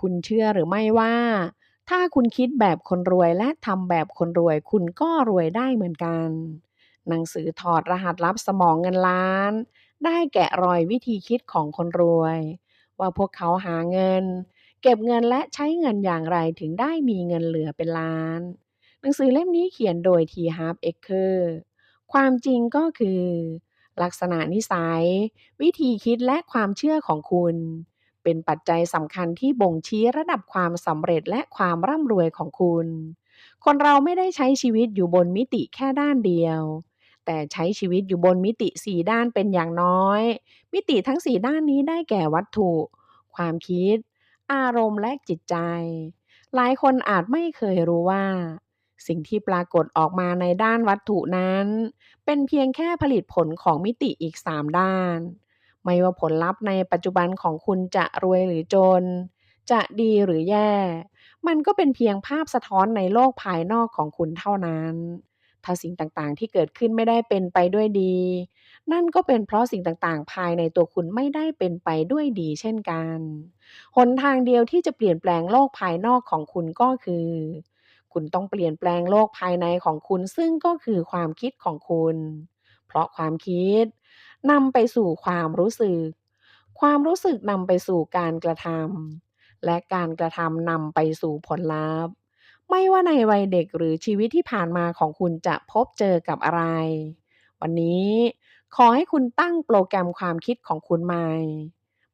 คุณเชื่อหรือไม่ว่า ถ้าคุณคิดแบบคนรวยและทำแบบคนรวย คุณก็รวยได้เหมือนกัน หนังสือถอดรหัสลับสมองเงินล้าน ได้แกะรอยวิธีคิดของคนรวย ว่าพวกเขาหาเงิน เก็บเงินและใช้เงินอย่างไรถึงได้มีเงินเหลือเป็นล้าน หนังสือเล่มนี้เขียนโดยทีฮาร์ปเอ็กเคอร์ความจริงก็คือ ลักษณะนิสัย วิธีคิดและความเชื่อของคุณ เป็นปัจจัยสำคัญที่บ่งชี้ระดับความสำเร็จและความร่ำรวยของคุณ คนเราไม่ได้ใช้ชีวิตอยู่บนมิติแค่ด้านเดียว แต่ใช้ชีวิตอยู่บนมิติสี่ด้านเป็นอย่างน้อย มิติทั้งสี่ด้านนี้ได้แก่วัตถุ ความคิด อารมณ์และจิตใจ หลายคนอาจไม่เคยรู้ว่า สิ่งที่ปรากฏออกมาในด้านวัตถุนั้น เป็นเพียงแค่ผลิตผลของมิติอีกสามด้าน ไม่ว่าผลลัพธ์ในปัจจุบันของคุณจะรวยหรือจน จะดีหรือแย่ มันก็เป็นเพียงภาพสะท้อนในโลกภายนอกของคุณเท่านั้น ถ้าสิ่งต่างๆ ที่เกิดขึ้นไม่ได้เป็นไปด้วยดี นั่นก็เป็นเพราะสิ่งต่างๆ ภายในตัวคุณไม่ได้เป็นไปด้วยดีเช่นกัน หนทางเดียวที่จะเปลี่ยนแปลงโลกภายนอกของคุณก็คือ คุณต้องเปลี่ยนแปลงโลกภายในของคุณซึ่งก็คือความคิดของคุณ เพราะความคิด นำไปสู่ความรู้สึก ความรู้สึกนำไปสู่การกระทำและการกระทำนำไปสู่ผลลัพธ์ ไม่ว่าในวัยเด็กหรือชีวิตที่ผ่านมาของคุณจะพบเจอกับอะไร วันนี้ขอให้คุณตั้งโปรแกรมความคิดของคุณใหม่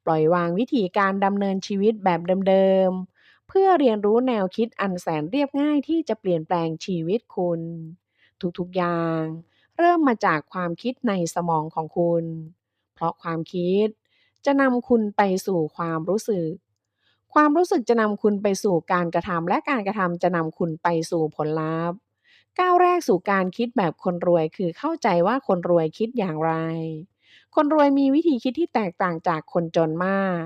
ปล่อยวางวิธีการดำเนินชีวิตแบบเดิมๆ เพื่อเรียนรู้แนวคิดอันแสนเรียบง่ายที่จะเปลี่ยนแปลงชีวิตคุณ ทุกๆอย่าง เริ่มมาจากความคิดในสมองของคุณ เพราะความคิดจะนำคุณไปสู่ความรู้สึก ความรู้สึกจะนำคุณไปสู่การกระทำและการกระทำจะนำคุณไปสู่ผลลัพธ์ ก้าวแรกสู่การคิดแบบคนรวยคือเข้าใจว่าคนรวยคิดอย่างไร คนรวยมีวิธีคิดที่แตกต่างจากคนจนมาก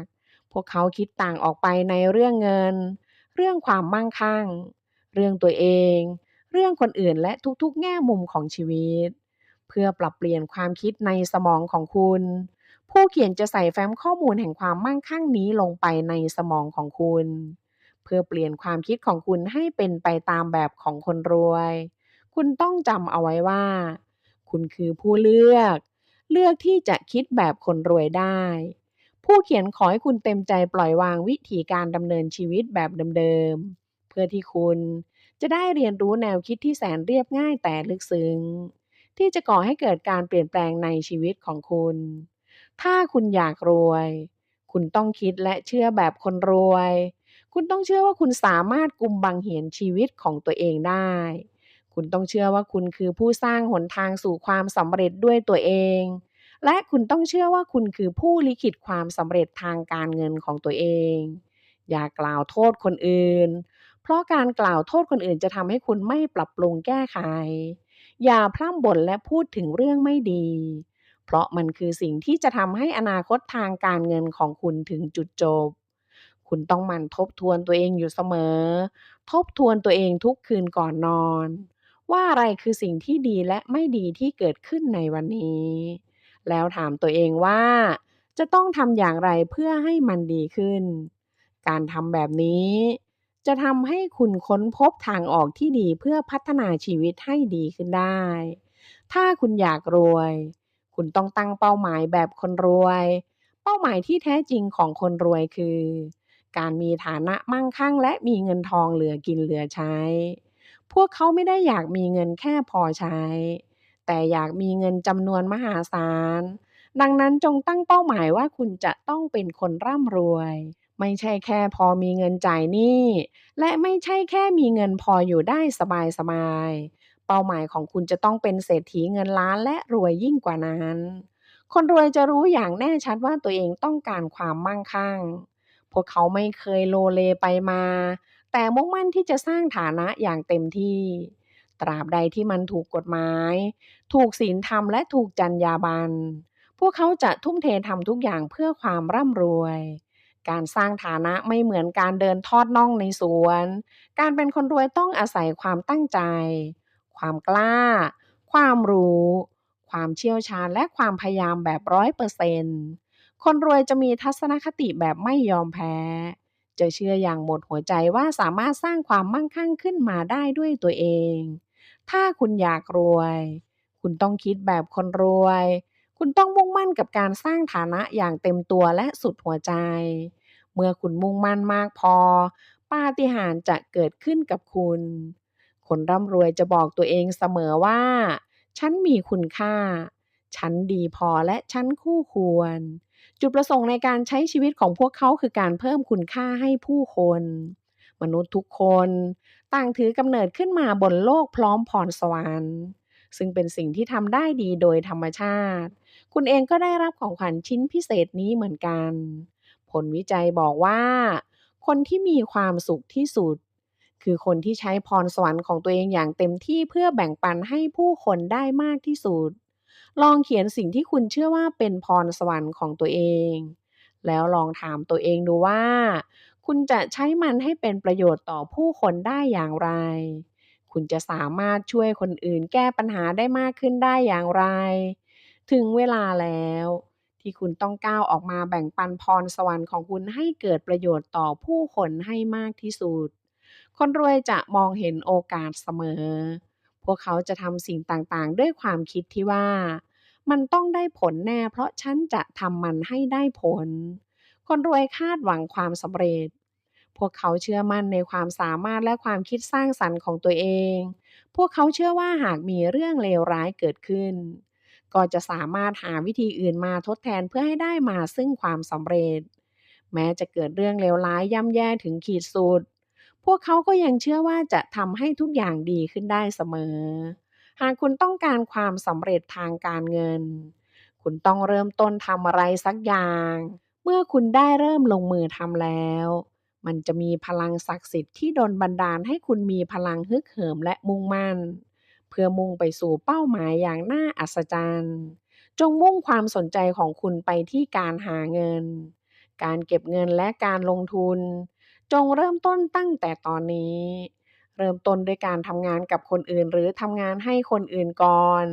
พวกเขาคิดต่างออกไปในเรื่องเงิน เรื่องความมั่งคั่ง เรื่องตัวเอง เรื่องคนอื่นและทุกๆ แง่มุมของชีวิต เพื่อปรับเปลี่ยนความคิดในสมองของคุณ ผู้เขียนจะใส่แฟ้มข้อมูลแห่งความมั่งคั่งนี้ลงไปในสมองของคุณ เพื่อเปลี่ยนความคิดของคุณให้เป็นไปตามแบบของคนรวย คุณต้องจำเอาไว้ว่า คุณคือผู้เลือก เลือกที่จะคิดแบบคนรวยได้ ผู้เขียนขอให้คุณเต็มใจปล่อยวางวิธีการดำเนินชีวิตแบบเดิมๆเพื่อที่คุณจะได้เรียนรู้แนวคิดที่แสนเรียบง่ายแต่ลึกซึ้ง ที่จะก่อให้เกิดการเปลี่ยนแปลงในชีวิตของคุณ ถ้าคุณอยากรวย คุณต้องคิดและเชื่อแบบคนรวย คุณต้องเชื่อว่าคุณสามารถกุมบังเหียนชีวิตของตัวเองได้ คุณต้องเชื่อว่าคุณคือผู้สร้างหนทางสู่ความสำเร็จด้วยตัวเอง และคุณต้องเชื่อว่าคุณคือผู้ลิขิตความสำเร็จทางการเงินของตัวเอง อย่ากล่าวโทษคนอื่น เพราะการกล่าวโทษคนอื่นจะทำให้คุณไม่ปรับปรุงแก้ไข อย่าพร่ำบ่นและพูดถึงเรื่องไม่ดี เพราะมันคือสิ่งที่จะทำให้อนาคตทางการเงินของคุณถึงจุดจบ คุณต้องหมั่นทบทวนตัวเองอยู่เสมอ ทบทวนตัวเองทุกคืนก่อนนอน ว่าอะไรคือสิ่งที่ดีและไม่ดีที่เกิดขึ้นในวันนี้ แล้วถามตัวเองว่า จะต้องทำอย่างไรเพื่อให้มันดีขึ้น การทำแบบนี้ จะทำให้คุณค้นพบทางออกที่ดีเพื่อพัฒนาชีวิตให้ดีขึ้นได้ ถ้าคุณอยากรวย คุณต้องตั้งเป้าหมายแบบคนรวย เป้าหมายที่แท้จริงของคนรวยคือ การมีฐานะมั่งคั่ง และมีเงินทองเหลือกินเหลือใช้ พวกเขาไม่ได้อยากมีเงินแค่พอใช้ แต่อยากมีเงินจำนวนมหาศาล ดังนั้นจงตั้งเป้าหมายว่าคุณจะต้องเป็นคนร่ำรวย ไม่ใช่แค่พอมีเงินจ่ายหนี้และไม่ใช่แค่มีเงินพออยู่ได้สบายๆเป้าหมายของคุณจะต้องเป็นเศรษฐีเงินล้านและรวยยิ่งกว่านั้น คนรวยจะรู้อย่างแน่ชัดว่าตัวเองต้องการความมั่งคั่ง พวกเขาไม่เคยโลเลไปมา แต่มุ่งมั่นที่จะสร้างฐานะอย่างเต็มที่ ตราบใดที่มันถูกกฎหมาย ถูกศีลธรรมและถูกจรรยาบรรณพวกเขาจะทุ่มเททำทุกอย่างเพื่อความร่ำรวย การสร้างฐานะไม่เหมือนการเดินทอดน่องในสวน การเป็นคนรวยต้องอาศัยความตั้งใจ ความกล้า ความรู้ ความเชี่ยวชาญและความพยายามแบบ100%คนรวยจะมีทัศนคติแบบไม่ยอมแพ้จจะเชื่ออย่างหมดหัวใจว่าสามารถสร้างความมั่งคั่งขึ้นมาได้ด้วยตัวเอง ถ้าคุณอยากรวย คุณต้องคิดแบบคนรวย คุณต้องมุ่งมั่นกับการสร้างฐานะอย่างเต็มตัวและสุดหัวใจ เมื่อคุณมุ่งมั่นมากพอ ปาฏิหาริย์จะเกิดขึ้นกับคุณ คนร่ำรวยจะบอกตัวเองเสมอว่า ฉันมีคุณค่า ฉันดีพอและฉันคู่ควร จุดประสงค์ในการใช้ชีวิตของพวกเขาคือการเพิ่มคุณค่าให้ผู้คน มนุษย์ทุกคนต่างถือกำเนิดขึ้นมาบนโลกพร้อมพรสวรรค์ซึ่งเป็นสิ่งที่ทำได้ดีโดยธรรมชาติ คุณเองก็ได้รับของขวัญชิ้นพิเศษนี้เหมือนกัน ผลวิจัยบอกว่า คนที่มีความสุขที่สุด คือคนที่ใช้พรสวรรค์ของตัวเองอย่างเต็มที่เพื่อแบ่งปันให้ผู้คนได้มากที่สุด ลองเขียนสิ่งที่คุณเชื่อว่าเป็นพรสวรรค์ของตัวเอง แล้วลองถามตัวเองดูว่า คุณจะใช้มันให้เป็นประโยชน์ต่อผู้คนได้อย่างไรคุณจะสามารถช่วยคนอื่นแก้ปัญหาได้มากขึ้นได้อย่างไร ถึงเวลาแล้ว ที่คุณต้องก้าวออกมาแบ่งปันพรสวรรค์ของคุณให้เกิดประโยชน์ต่อผู้คนให้มากที่สุด คนรวยจะมองเห็นโอกาสเสมอ พวกเขาจะทำสิ่งต่างๆ ด้วยความคิดที่ว่า มันต้องได้ผลแน่ เพราะฉันจะทำมันให้ได้ผล คนรวยคาดหวังความสำเร็จพวกเขาเชื่อมั่นในความสามารถและความคิดสร้างสรรค์ของตัวเอง พวกเขาเชื่อว่าหากมีเรื่องเลวร้ายเกิดขึ้น ก็จะสามารถหาวิธีอื่นมาทดแทนเพื่อให้ได้มาซึ่งความสำเร็จ แม้จะเกิดเรื่องเลวร้ายย่ำแย่ถึงขีดสุด พวกเขาก็ยังเชื่อว่าจะทำให้ทุกอย่างดีขึ้นได้เสมอ หากคุณต้องการความสำเร็จทางการเงิน คุณต้องเริ่มต้นทำอะไรสักอย่าง เมื่อคุณได้เริ่มลงมือทำแล้ว มันจะมีพลังศักดิ์สิทธิ์ที่ดลบันดาลให้คุณมีพลังฮึกเหิมและมุ่งมั่น เพื่อมุ่งไปสู่เป้าหมายอย่างน่าอัศจรรย์ จงมุ่งความสนใจของคุณไปที่การหาเงิน การเก็บเงินและการลงทุน จงเริ่มต้นตั้งแต่ตอนนี้ เริ่มต้นด้วยการทำงานกับคนอื่น หรือทำงานให้คนอื่นก่อน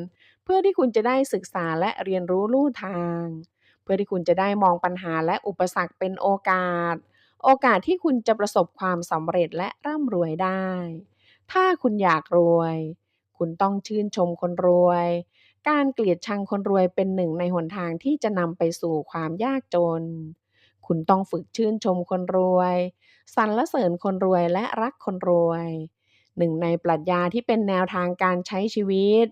เพื่อที่คุณจะได้ศึกษาและเรียนรู้ลู่ทาง เพื่อที่คุณจะได้มองปัญหาและอุปสรรคเป็นโอกาส โอกาสที่คุณจะประสบความสำเร็จและร่ำรวยได้ ถ้าคุณอยากรวย คุณต้องชื่นชมคนรวย การเกลียดชังคนรวยเป็นหนึ่งในหนทางที่จะนำไปสู่ความยากจน คุณต้องฝึกชื่นชมคนรวย สรรเสริญคนรวยและรักคนรวย หนึ่งในปรัชญาที่เป็นแนวทางการใช้ชีวิต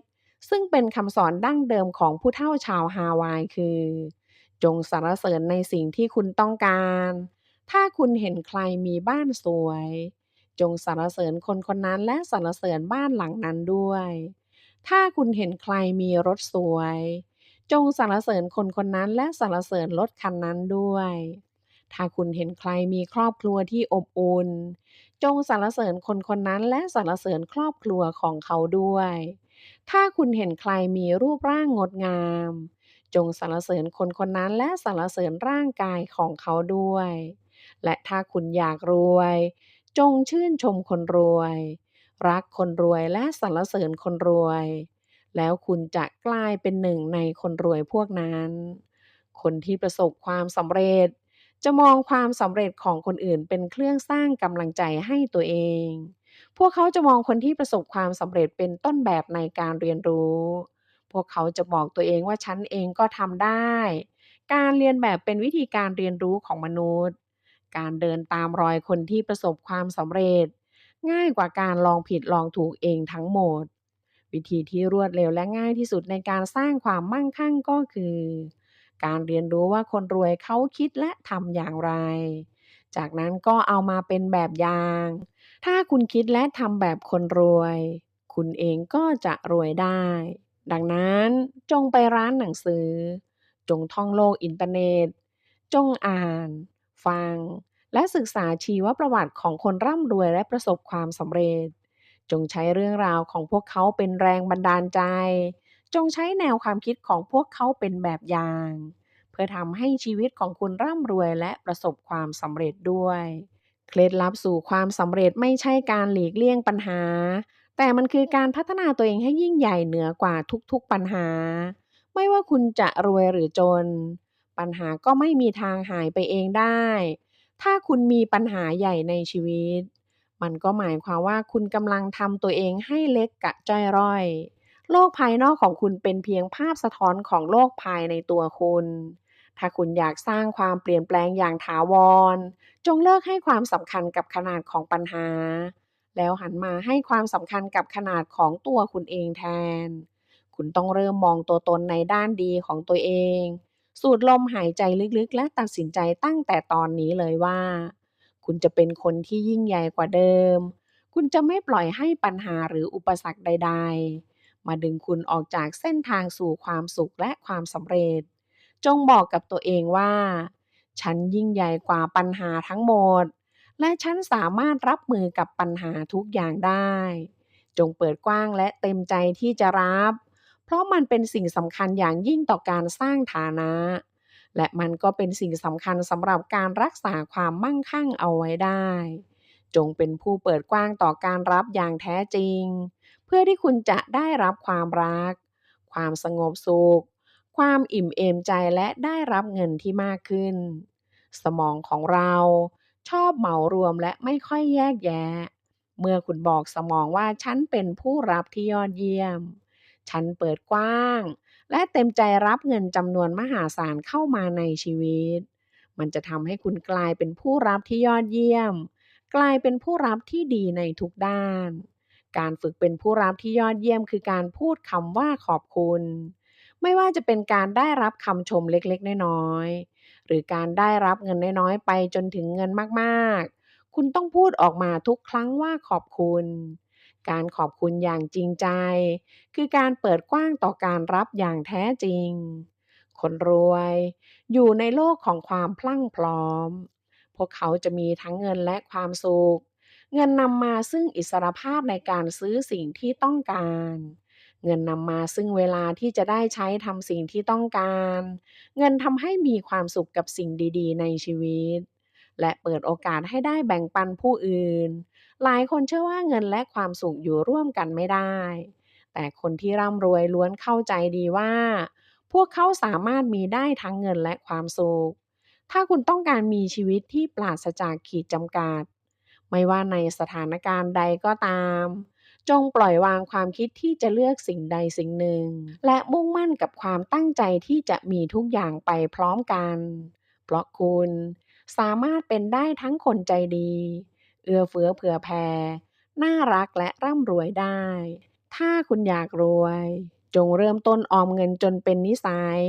ซึ่งเป็นคำสอนดั้งเดิมของผู้เฒ่าชาวฮาวายคือ จงสรรเสริญในสิ่งที่คุณต้องการ ถ้าคุณเห็นใครมีบ้านสวย จงสรรเสริญคนคนนั้นและสรรเสริญบ้านหลังนั้นด้วย ถ้าคุณเห็นใครมีรถสวย จงสรรเสริญคนคนนั้นและสรรเสริญรถคันนั้นด้วย ถ้าคุณเห็นใครมีครอบครัวที่อบอุ่น จงสรรเสริญคนคนนั้นและสรรเสริญครอบครัวของเขาด้วย ถ้าคุณเห็นใครมีรูปร่างงดงาม จงสรรเสริญคนคนนั้นและสรรเสริญร่างกายของเขาด้วย และถ้าคุณอยากรวย จงชื่นชมคนรวย รักคนรวยและสรรเสริญคนรวย แล้วคุณจะกลายเป็นหนึ่งในคนรวยพวกนั้น คนที่ประสบความสำเร็จ จะมองความสำเร็จของคนอื่นเป็นเครื่องสร้างกำลังใจให้ตัวเอง พวกเขาจะมองคนที่ประสบความสำเร็จเป็นต้นแบบในการเรียนรู้ พวกเขาจะบอกตัวเองว่าฉันเองก็ทำได้ การเรียนแบบเป็นวิธีการเรียนรู้ของมนุษย์ การเดินตามรอยคนที่ประสบความสำเร็จ ง่ายกว่าการลองผิดลองถูกเองทั้งหมด วิธีที่รวดเร็วและง่ายที่สุดในการสร้างความมั่งคั่งก็คือ การเรียนรู้ว่าคนรวยเขาคิดและทำอย่างไร จากนั้นก็เอามาเป็นแบบอย่าง ถ้าคุณคิดและทำแบบคนรวย คุณเองก็จะรวยได้ ดังนั้นจงไปร้านหนังสือ จงท่องโลกอินเทอร์เน็ตจงอ่าน ฟัง และศึกษาชีวประวัติของคนร่ำรวยและประสบความสำเร็จ จงใช้เรื่องราวของพวกเขาเป็นแรงบันดาลใจ จงใช้แนวความคิดของพวกเขาเป็นแบบอย่าง เพื่อทำให้ชีวิตของคุณร่ำรวยและประสบความสำเร็จด้วย เคล็ดลับสู่ความสำเร็จไม่ใช่การหลีกเลี่ยงปัญหา แต่มันคือการพัฒนาตัวเองให้ยิ่งใหญ่เหนือกว่าทุกๆปัญหา ไม่ว่าคุณจะรวยหรือจน ปัญหาก็ไม่มีทางหายไปเองได้ ถ้าคุณมีปัญหาใหญ่ในชีวิต มันก็หมายความว่าคุณกำลังทำตัวเองให้เล็กกะจ้อยร่อย โลกภายนอกของคุณเป็นเพียงภาพสะท้อนของโลกภายในตัวคุณ ถ้าคุณอยากสร้างความเปลี่ยนแปลงอย่างถาวร จงเลิกให้ความสำคัญกับขนาดของปัญหา แล้วหันมาให้ความสำคัญกับขนาดของตัวคุณเองแทน คุณต้องเริ่มมองตัวตนในด้านดีของตัวเอง สูดลมหายใจลึกๆ และตัดสินใจตั้งแต่ตอนนี้เลยว่า คุณจะเป็นคนที่ยิ่งใหญ่กว่าเดิม คุณจะไม่ปล่อยให้ปัญหาหรืออุปสรรคใด ๆ มาดึงคุณออกจากเส้นทางสู่ความสุขและความสำเร็จ จงบอกกับตัวเองว่า ฉันยิ่งใหญ่กว่าปัญหาทั้งหมด และฉันสามารถรับมือกับปัญหาทุกอย่างได้ จงเปิดกว้างและเต็มใจที่จะรับ เพราะมันเป็นสิ่งสำคัญอย่างยิ่งต่อการสร้างฐานะ และมันก็เป็นสิ่งสำคัญสำหรับการรักษาความมั่งคั่งเอาไว้ได้ จงเป็นผู้เปิดกว้างต่อการรับอย่างแท้จริง เพื่อที่คุณจะได้รับความรัก ความสงบสุข ความอิ่มเอมใจและได้รับเงินที่มากขึ้น สมองของเราชอบเหมารวมและไม่ค่อยแยกแยะ เมื่อคุณบอกสมองว่าฉันเป็นผู้รับที่ยอดเยี่ยม ฉันเปิดกว้าง และเต็มใจรับเงินจำนวนมหาศาลเข้ามาในชีวิต มันจะทำให้คุณกลายเป็นผู้รับที่ยอดเยี่ยม กลายเป็นผู้รับที่ดีในทุกด้าน การฝึกเป็นผู้รับที่ยอดเยี่ยม คือการพูดคำว่าขอบคุณ ไม่ว่าจะเป็นการได้รับคำชมเล็กๆ น้อยๆ หรือการได้รับเงินน้อยๆ ไปจนถึงเงินมากๆ คุณต้องพูดออกมาทุกครั้งว่าขอบคุณ การขอบคุณอย่างจริงใจ คือการเปิดกว้างต่อการรับอย่างแท้จริง คนรวย อยู่ในโลกของความพลั่งพร้อม พวกเขาจะมีทั้งเงินและความสุข เงินนำมาซึ่งอิสรภาพในการซื้อสิ่งที่ต้องการเงินนำมาซึ่งเวลาที่จะได้ใช้ทำสิ่งที่ต้องการ เงินทำให้มีความสุขกับสิ่งดี ๆ ในชีวิต และเปิดโอกาสให้ได้แบ่งปันผู้อื่น หลายคนเชื่อว่าเงินและความสุขอยู่ร่วมกันไม่ได้ แต่คนที่ร่ำรวยล้วนเข้าใจดีว่า พวกเขาสามารถมีได้ทั้งเงินและความสุข ถ้าคุณต้องการมีชีวิตที่ปราศจากขีดจำกัด ไม่ว่าในสถานการณ์ใดก็ตาม จงปล่อยวางความคิดที่จะเลือกสิ่งใดสิ่งหนึ่ง และมุ่งมั่นกับความตั้งใจที่จะมีทุกอย่างไปพร้อมกัน เพราะคุณสามารถเป็นได้ทั้งคนใจดี เอื้อเฟื้อเผื่อแผ่ น่ารักและร่ำรวยได้ ถ้าคุณอยากรวย จงเริ่มต้นออมเงินจนเป็นนิสัย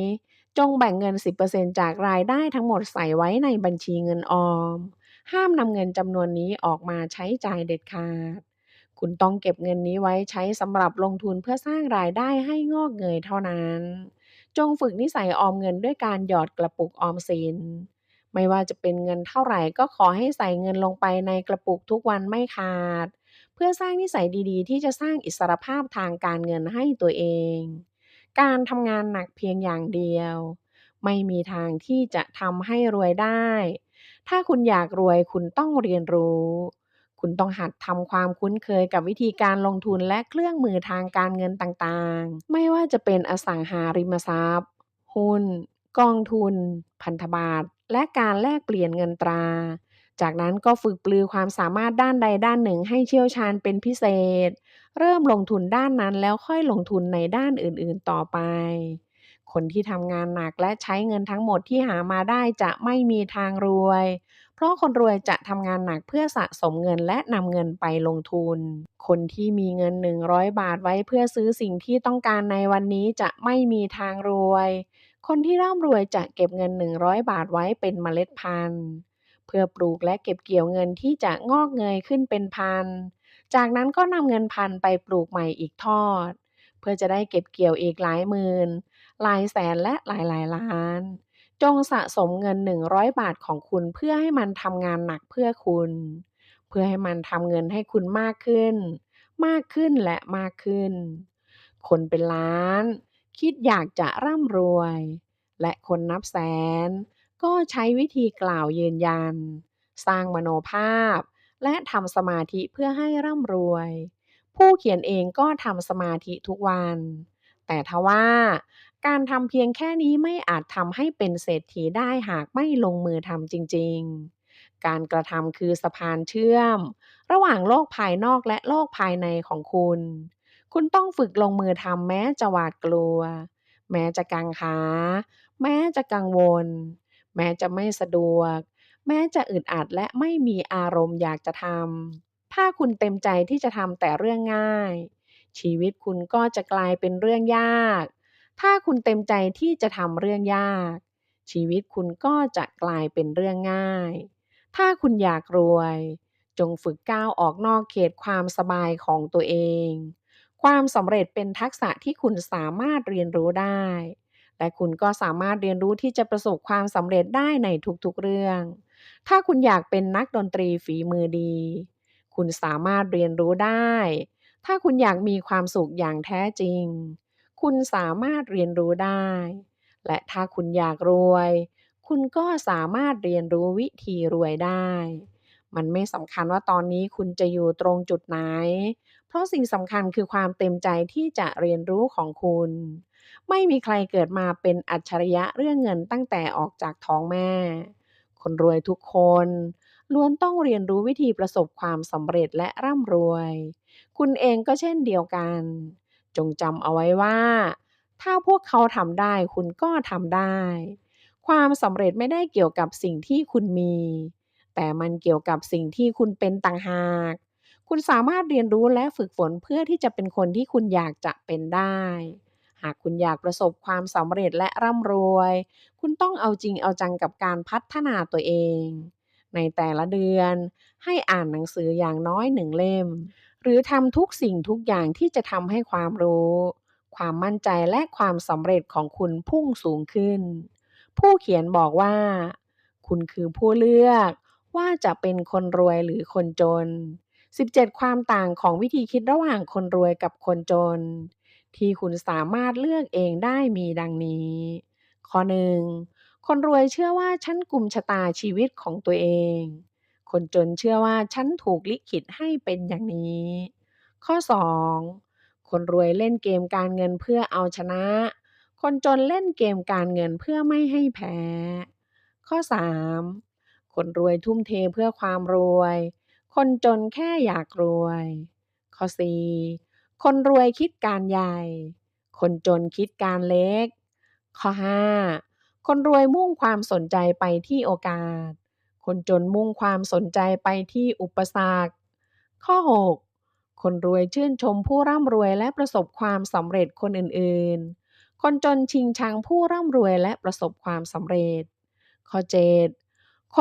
จงแบ่งเงิน 10%จากรายได้ทั้งหมดใส่ไว้ในบัญชีเงินออม ห้ามนำเงินจำนวนนี้ออกมาใช้จ่ายเด็ดขาด คุณต้องเก็บเงินนี้ไว้ใช้สำหรับลงทุนเพื่อสร้างรายได้ให้งอกเงยเท่านั้น จงฝึกนิสัยออมเงินด้วยการหยอดกระปุกออมสิน ไม่ว่าจะเป็นเงินเท่าไหร่ก็ขอให้ใส่เงินลงไปในกระปุกทุกวันไม่ขาด เพื่อสร้างนิสัยดีๆ ที่จะสร้างอิสรภาพทางการเงินให้ตัวเอง การทำงานหนักเพียงอย่างเดียว ไม่มีทางที่จะทำให้รวยได้ ถ้าคุณอยากรวยคุณต้องเรียนรู้ คุณต้องหัดทำความคุ้นเคยกับวิธีการลงทุนและเครื่องมือทางการเงินต่างๆ ไม่ว่าจะเป็นอสังหาริมทรัพย์ หุ้น กองทุน พันธบัตร และการแลกเปลี่ยนเงินตรา จากนั้นก็ฝึกปลือความสามารถด้านใดด้านหนึ่งให้เชี่ยวชาญเป็นพิเศษ เริ่มลงทุนด้านนั้นแล้วค่อยลงทุนในด้านอื่นๆต่อไป คนที่ทำงานหนักและใช้เงินทั้งหมดที่หามาได้จะไม่มีทางรวยเพราะคนรวยจะทำงานหนักเพื่อสะสมเงินและนำเงินไปลงทุน คนที่มีเงิน 100 บาทไว้เพื่อซื้อสิ่งที่ต้องการในวันนี้จะไม่มีทางรวย คนที่ร่ำรวยจะเก็บเงิน 100 บาทไว้เป็นเมล็ดพันธุ์ เพื่อปลูกและเก็บเกี่ยวเงินที่จะงอกเงยขึ้นเป็นพันธุ์จากนั้นก็นำเงินพันธุ์ไปปลูกใหม่อีกทอด เพื่อจะได้เก็บเกี่ยวอีกหลายหมื่น หลายแสนและหลายๆล้าน จงสะสมเงิน 100 บาทของคุณเพื่อให้มันทำงานหนักเพื่อคุณ เพื่อให้มันทำเงินให้คุณมากขึ้น มากขึ้นและมากขึ้น คนเป็นล้าน คิดอยากจะร่ำรวย และคนนับแสน ก็ใช้วิธีกล่าวยืนยัน สร้างมโนภาพ และทำสมาธิเพื่อให้ร่ำรวย ผู้เขียนเองก็ทำสมาธิทุกวัน แต่ทว่าการทำเพียงแค่นี้ไม่อาจทำให้เป็นเศรษฐีได้หากไม่ลงมือทำจริงการกระทำคือสะพานเชื่อม ระหว่างโลกภายนอกและโลกภายในของคุณ คุณต้องฝึกลงมือทำแม้จะหวาดกลัว แม้จะกังขา แม้จะกังวล แม้จะไม่สะดวก แม้จะอึดอัดและไม่มีอารมณ์อยากจะทำถ้าคุณเต็มใจที่จะทำแต่เรื่องง่าย ชีวิตคุณก็จะกลายเป็นเรื่องยาก ถ้าคุณเต็มใจที่จะทำเรื่องยาก ชีวิตคุณก็จะกลายเป็นเรื่องง่าย ถ้าคุณอยากรวย จงฝึกก้าวออกนอกเขตความสบายของตัวเอง ความสำเร็จเป็นทักษะที่คุณสามารถเรียนรู้ได้ และคุณก็สามารถเรียนรู้ที่จะประสบความสำเร็จได้ในทุกๆเรื่อง ถ้าคุณอยากเป็นนักดนตรีฝีมือดี คุณสามารถเรียนรู้ได้ ถ้าคุณอยากมีความสุขอย่างแท้จริง คุณสามารถเรียนรู้ได้ และถ้าคุณอยากรวย คุณก็สามารถเรียนรู้วิธีรวยได้ มันไม่สำคัญว่าตอนนี้คุณจะอยู่ตรงจุดไหน ราะสิ่งสำคัญคือความเต็มใจที่จะเรียนรู้ของคุณ ไม่มีใครเกิดมาเป็นอัจฉริยะเรื่องเงินตั้งแต่ออกจากท้องแม่ คนรวยทุกคนล้วนต้องเรียนรู้วิธีประสบความสำเร็จและร่ำรวย คุณเองก็เช่นเดียวกัน จงจำเอาไว้ว่า ถ้าพวกเขาทำได้คุณก็ทำได้ ความสำเร็จไม่ได้เกี่ยวกับสิ่งที่คุณมี แต่มันเกี่ยวกับสิ่งที่คุณเป็นต่างหาก คุณสามารถเรียนรู้และฝึกฝนเพื่อที่จะเป็นคนที่คุณอยากจะเป็นได้ หากคุณอยากประสบความสำเร็จและร่ำรวย คุณต้องเอาจริงเอาจังกับการพัฒนาตัวเอง ในแต่ละเดือน ให้อ่านหนังสืออย่างน้อยหนึ่งเล่ม หรือทำทุกสิ่งทุกอย่างที่จะทำให้ความรู้ ความมั่นใจและความสำเร็จของคุณพุ่งสูงขึ้น ผู้เขียนบอกว่า คุณคือผู้เลือกว่าจะเป็นคนรวยหรือคนจน 17 ความต่างของวิธีคิดระหว่างคนรวยกับคนจน ที่คุณสามารถเลือกเองได้มีดังนี้ ข้อ 1. คนรวยเชื่อว่าฉันกลุ่มชะตาชีวิตของตัวเอง คนจนเชื่อว่าฉันถูกลิขิตให้เป็นอย่างนี้ ข้อ 2. คนรวยเล่นเกมการเงินเพื่อเอาชนะ คนจนเล่นเกมการเงินเพื่อไม่ให้แพ้ ข้อ 3. คนรวยทุ่มเทเพื่อความรวย คนจนแค่อยากรวย ข้อ 4. คนรวยคิดการใหญ่ คนจนคิดการเล็ก ข้อ 5. คนรวยมุ่งความสนใจไปที่โอกาส คนจนมุ่งความสนใจไปที่อุปสรรค ข้อ 6. คนรวยชื่นชมผู้ร่ำรวยและประสบความสำเร็จคนอื่นๆ คนจนชิงชังผู้ร่ำรวยและประสบความสำเร็จ ข้อ 7.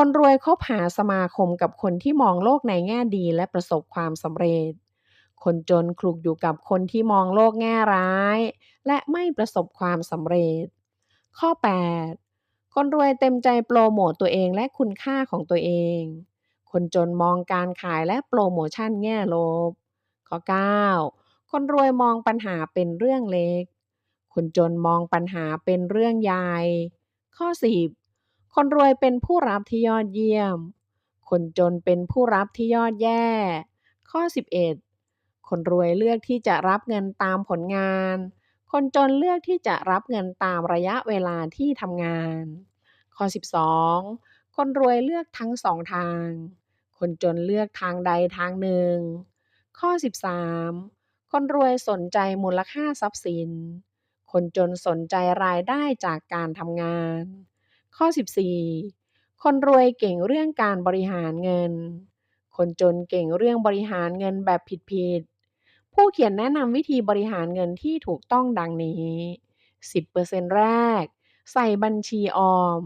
คนรวยคบหาสมาคมกับคนที่มองโลกในแง่ดีและประสบความสำเร็จ คนจนคลุกอยู่กับคนที่มองโลกแง่ร้าย และไม่ประสบความสำเร็จ ข้อ 8. คนรวยเต็มใจโปรโมตตัวเองและคุณค่าของตัวเอง คนจนมองการขายและโปรโมชั่นแง่ลบ ข้อ 9. คนรวยมองปัญหาเป็นเรื่องเล็ก คนจนมองปัญหาเป็นเรื่องใหญ่ ข้อ 10. คนรวยเป็นผู้รับที่ยอดเยี่ยม คนจนเป็นผู้รับที่ยอดแย่ ข้อ 11. คนรวยเลือกที่จะรับเงินตามผลงาน คนจนเลือกที่จะรับเงินตามระยะเวลาที่ทำงาน ข้อ 12. คนรวยเลือกทั้งสองทาง คนจนเลือกทางใดทางหนึ่ง ข้อ 13. คนรวยสนใจมูลค่าทรัพย์สิน คนจนสนใจรายได้จากการทำงาน ข้อ 14. คนรวยเก่งเรื่องการบริหารเงิน คนจนเก่งเรื่องบริหารเงินแบบผิดๆ ผู้เขียนแนะนำวิธีบริหารเงินที่ถูกต้องดังนี้ 10%แรก ใส่บัญชีออม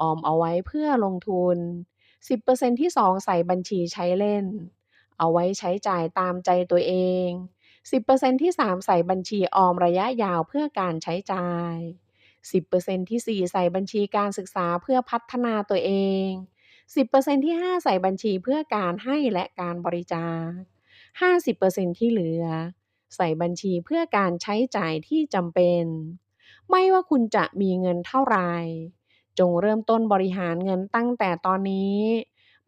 ออมเอาไว้เพื่อลงทุน 10%ที่ 2 ใส่บัญชีใช้เล่น เอาไว้ใช้จ่ายตามใจตัวเอง 10%ที่ 3 ใส่บัญชีออมระยะยาวเพื่อการใช้จ่าย 10%ที่ 4 ใส่บัญชีการศึกษาเพื่อพัฒนาตัวเอง 10%ที่ 5 ใส่บัญชีเพื่อการให้และการบริจาค 50%ที่เหลือ ใส่บัญชีเพื่อการใช้จ่ายที่จำเป็น ไม่ว่าคุณจะมีเงินเท่าไหร่จงเริ่มต้นบริหารเงินตั้งแต่ตอนนี้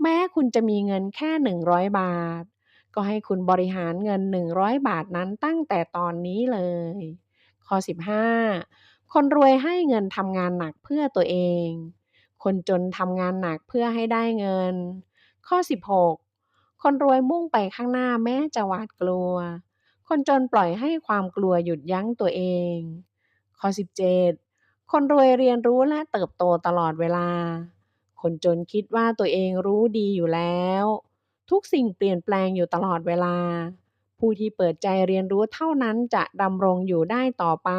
แม้คุณจะมีเงินแค่ 100 บาท ก็ให้คุณบริหารเงิน 100 บาทนั้นตั้งแต่ตอนนี้เลยข้อ15 คนรวยให้เงินทำงานหนักเพื่อตัวเอง คนจนทำงานหนักเพื่อให้ได้เงิน ข้อ 16 คนรวยมุ่งไปข้างหน้าแม้จะหวาดกลัว คนจนปล่อยให้ความกลัวหยุดยั้งตัวเอง ข้อ 17 คนรวยเรียนรู้และเติบโตตลอดเวลา คนจนคิดว่าตัวเองรู้ดีอยู่แล้ว ทุกสิ่งเปลี่ยนแปลงอยู่ตลอดเวลา ผู้ที่เปิดใจเรียนรู้เท่านั้นจะดำรงอยู่ได้ต่อไป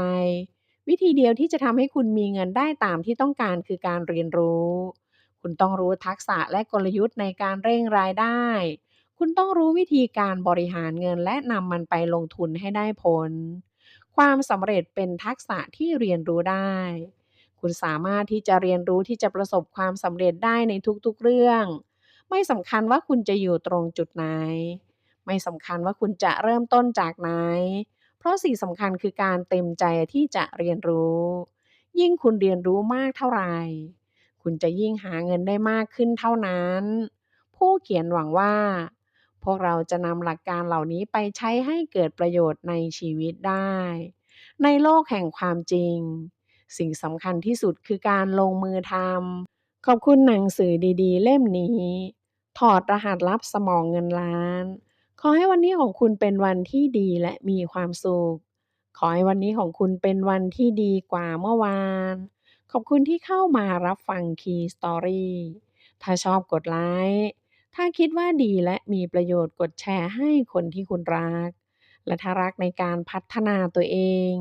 วิธีเดียวที่จะทำให้คุณมีเงินได้ตามที่ต้องการคือการเรียนรู้ คุณต้องรู้ทักษะและกลยุทธ์ในการเร่งรายได้ คุณต้องรู้วิธีการบริหารเงินและนำมันไปลงทุนให้ได้ผล ความสำเร็จเป็นทักษะที่เรียนรู้ได้ คุณสามารถที่จะเรียนรู้ที่จะประสบความสำเร็จได้ในทุกๆเรื่อง ไม่สำคัญว่าคุณจะอยู่ตรงจุดไหน ไม่สำคัญว่าคุณจะเริ่มต้นจากไหน เพราะสิ่งสำคัญคือการเต็มใจที่จะเรียนรู้ ยิ่งคุณเรียนรู้มากเท่าไหร่ คุณจะยิ่งหาเงินได้มากขึ้นเท่านั้น ผู้เขียนหวังว่า พวกเราจะนำหลักการเหล่านี้ไปใช้ให้เกิดประโยชน์ในชีวิตได้ ในโลกแห่งความจริง สิ่งสำคัญที่สุดคือการลงมือทำขอบคุณหนังสือดี ๆ เล่มนี้ ถอดรหัสลับสมองเงินล้าน ขอให้วันนี้ของคุณเป็นวันที่ดีและมีความสุข ขอให้วันนี้ของคุณเป็นวันที่ดีกว่าเมื่อวาน ขอบคุณที่เข้ามารับฟัง Key Story ถ้าชอบกดไลค์ ถ้าคิดว่าดีและมีประโยชน์กดแชร์ให้คนที่คุณรัก และถ้ารักในการพัฒนาตัวเอง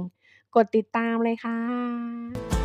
กดติดตามเลยค่ะ